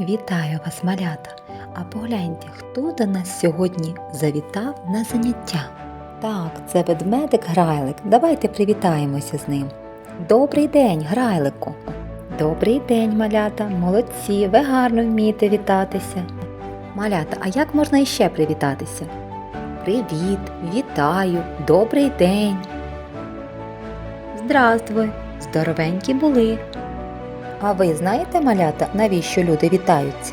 Вітаю вас, малята! А погляньте, хто до нас сьогодні завітав на заняття. Так, це ведмедик Грайлик. Давайте привітаємося з ним. Добрий день, Грайлику! Добрий день, малята! Молодці! Ви гарно вмієте вітатися. Малята, а як можна іще привітатися? Привіт, вітаю, добрий день. Здравствуй, здоровенькі були. А ви знаєте, малята, навіщо люди вітаються?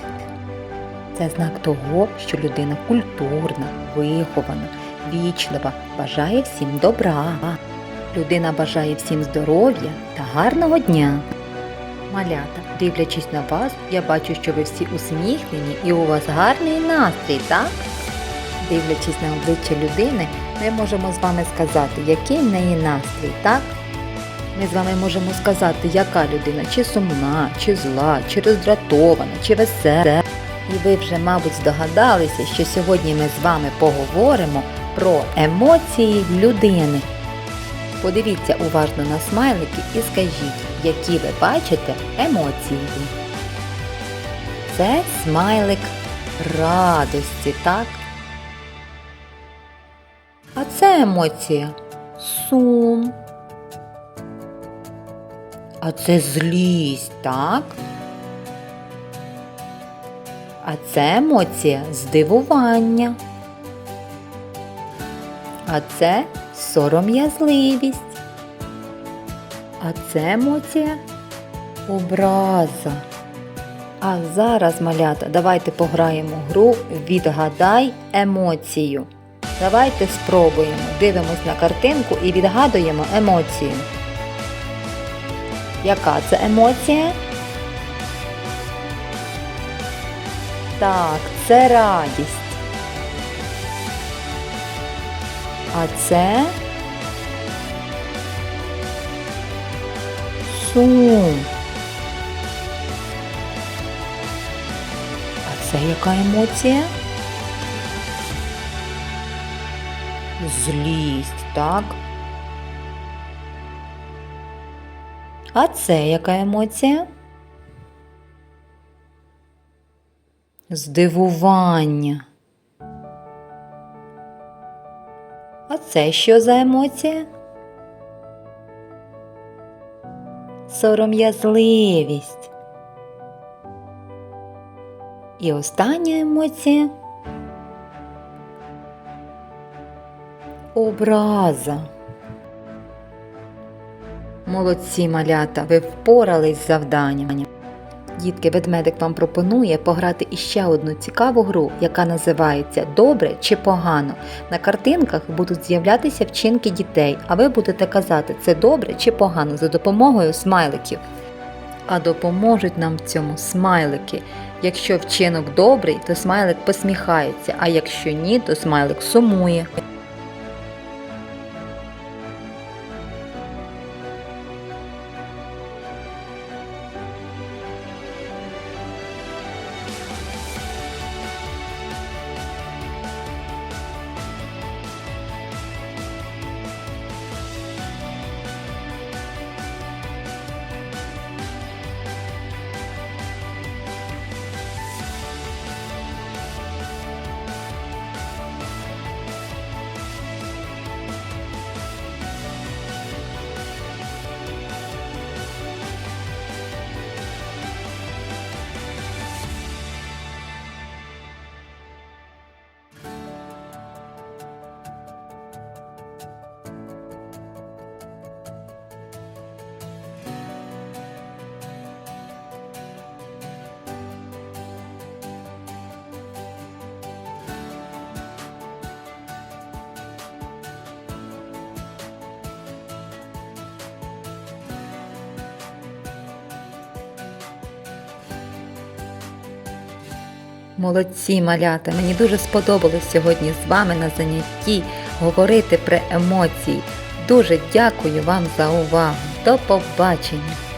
Це знак того, що людина культурна, вихована, вічлива, бажає всім добра. Людина бажає всім здоров'я та гарного дня. Малята, дивлячись на вас, я бачу, що ви всі усміхнені і у вас гарний настрій, так? Дивлячись на обличчя людини, ми можемо з вами сказати, який в неї настрій, так? Ми з вами можемо сказати, яка людина, чи сумна, чи зла, чи роздратована, чи весела. І ви вже, мабуть, здогадалися, що сьогодні ми з вами поговоримо про емоції людини. Подивіться уважно на смайлики і скажіть, які ви бачите емоції. Це смайлик радості, так? А це емоція сум. А це злість, так? А це емоція здивування. А це сором'язливість. А це емоція образа. А зараз, малята, давайте пограємо гру Відгадай емоцію. Давайте спробуємо. Дивимось на картинку і відгадуємо емоцію. Яка це емоція? Так, це радість. А це сум. А це яка емоція? Злість, так? А це яка емоція? Здивування. А це що за емоція? Сором'язливість. І остання емоція образа. Молодці малята, ви впорались з завданням. Дітки, ведмедик вам пропонує пограти іще одну цікаву гру, яка називається Добре чи погано. На картинках будуть з'являтися вчинки дітей, а ви будете казати, це добре чи погано за допомогою смайликів. А допоможуть нам в цьому смайлики. Якщо вчинок добрий, то смайлик посміхається, а якщо ні, то смайлик сумує. Молодці малята! Мені дуже сподобалось сьогодні з вами на занятті говорити про емоції. Дуже дякую вам за увагу. До побачення!